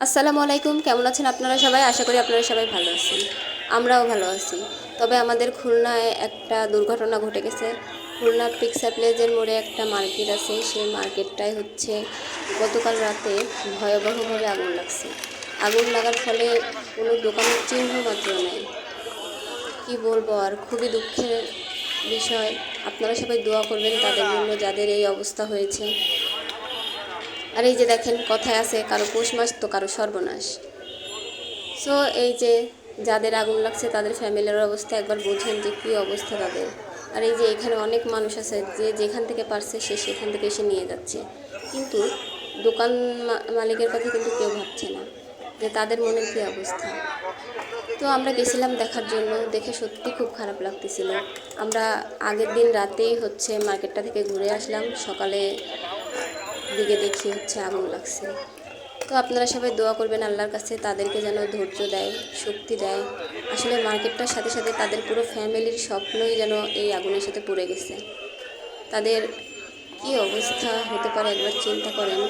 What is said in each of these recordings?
আসসালামু আলাইকুম, কেমন আছেন আপনারা সবাই? আশা করি আপনারা সবাই ভালো আছেন। আমরাও ভালো আছি। তবে আমাদের খুলনায় একটা দুর্ঘটনা ঘটে গেছে। খুলনা পিক্সা প্লেজের মোড়ে একটা মার্কেট আছে। সেই মার্কেটটাই হচ্ছে গতকাল রাতে ভয়াবহভাবে আগুন লাগছে। আগুন লাগার ফলে কোনো দোকানের চিহ্ন মাত্র নেই। কি বলব আর, খুবই দুঃখের বিষয়। আপনারা সবাই দোয়া করবেন তাদের জন্য যাদের এই অবস্থা হয়েছে। আর এই যে দেখেন, কথায় আছে, কারও পৌষ মাস তো কারও সর্বনাশ। সো এই যে যাদের আগুন লাগছে, তাদের ফ্যামিলির অবস্থা একবার বোঝেন যে কী অবস্থা তাদের। আর এই যে এখানে অনেক মানুষ আছে, যে যেখান থেকে পারছে, সে সেখান থেকে এসে নিয়ে যাচ্ছে। কিন্তু দোকান মালিকের কথা কিন্তু কেউ ভাবছে না, যে তাদের মনের কী অবস্থা। তো আমরা গেছিলাম দেখার জন্য, দেখে সত্যি খুব খারাপ লাগতেছিল। আমরা আগের দিন রাতেই হচ্ছে মার্কেটটা থেকে ঘুরে আসলাম, সকালে দিকে দেখি হচ্ছে আগুন লাগছে। তো আপনারা সবাই দোয়া করবেন আল্লাহর কাছে, তাদেরকে যেন ধৈর্য দেয়, শক্তি দেয়। আসলে মার্কেটটার সাথে সাথে তাদের পুরো ফ্যামিলির স্বপ্নই যেন এই আগুনের সাথে পড়ে গেছে। তাদের কি অবস্থা হতে পারে একবার চিন্তা করেন।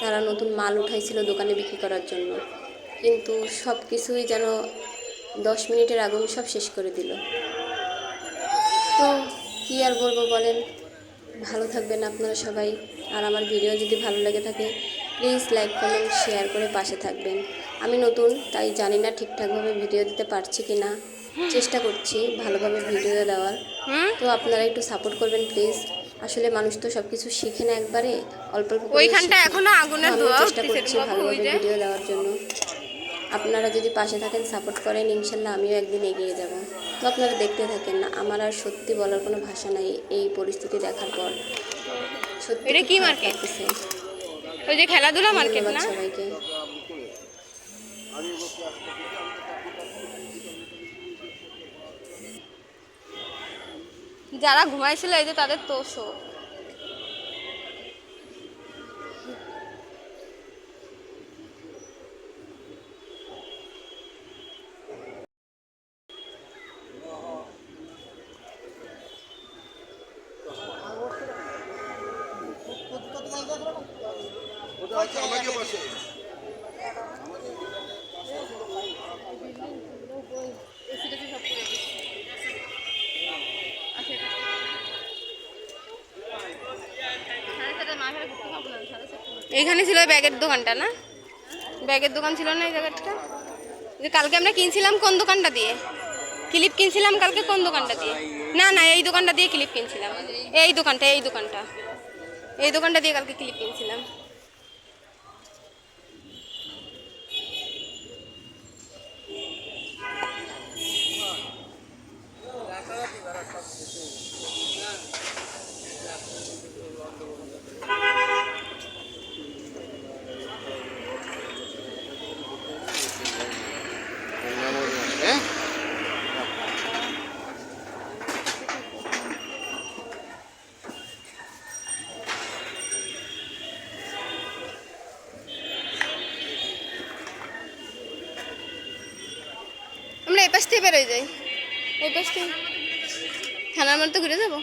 তারা নতুন মাল উঠাইছিল দোকানে বিক্রি করার জন্য। কিন্তু সব কিছুই যেন দশ মিনিটের আগুন সব শেষ করে দিল। তো কী আর বলব বলেন? ভালো থাকবেন আপনারা সবাই। আর আমার ভিডিও যদি ভালো লেগে থাকে প্লিজ লাইক কমেন্ট শেয়ার করে পাশে থাকবেন। আমি নতুন তাই জানি না ঠিকঠাকভাবে ভিডিও দিতে পারছি কি না চেষ্টা করছি ভালোভাবে ভিডিও দেওয়ার। তো আপনারা একটু সাপোর্ট করবেন প্লিজ আসলে মানুষ তো সব কিছু শিখে না একবারে। অল্প অল্প ওইখানটা এখনও আগুনের ধোঁয়া চেষ্টা করছি ভালোভাবে ভিডিও দেওয়ার জন্য। আপনারা যদি পাশে থাকেন সাপোর্ট করেন ইনশাল্লাহ আমিও একদিন এগিয়ে যাব। তো আপনারা দেখতে থাকেন না আমার আর সত্যি বলার কোনো ভাষা নাই এই পরিস্থিতি দেখার পর। সত্যি এটা কি market? ওই যে খেলাধুলা মার্কেট না? সবাইকে। যারা ঘুমাইছিল এই যে তাদের তোষো এইখানে ছিল ব্যাগের দোকানটা না? ব্যাগের দোকান ছিল না এই জায়গাটা? যে কালকে আমরা কিনছিলাম কোন দোকানটা দিয়ে? ক্লিপ কিনছিলাম কালকে কোন দোকানটা দিয়ে? না না, এই দোকানটা দিয়ে ক্লিপ কিনছিলাম। এই দোকানটা এই দোকানটা। এই দোকানটা দিয়ে কালকে ক্লিপ কিনছিলাম। পাশ থেকে বেরোয় যাই। এই পাশ থেকে থানার মধ্যে ঘুরে যাব।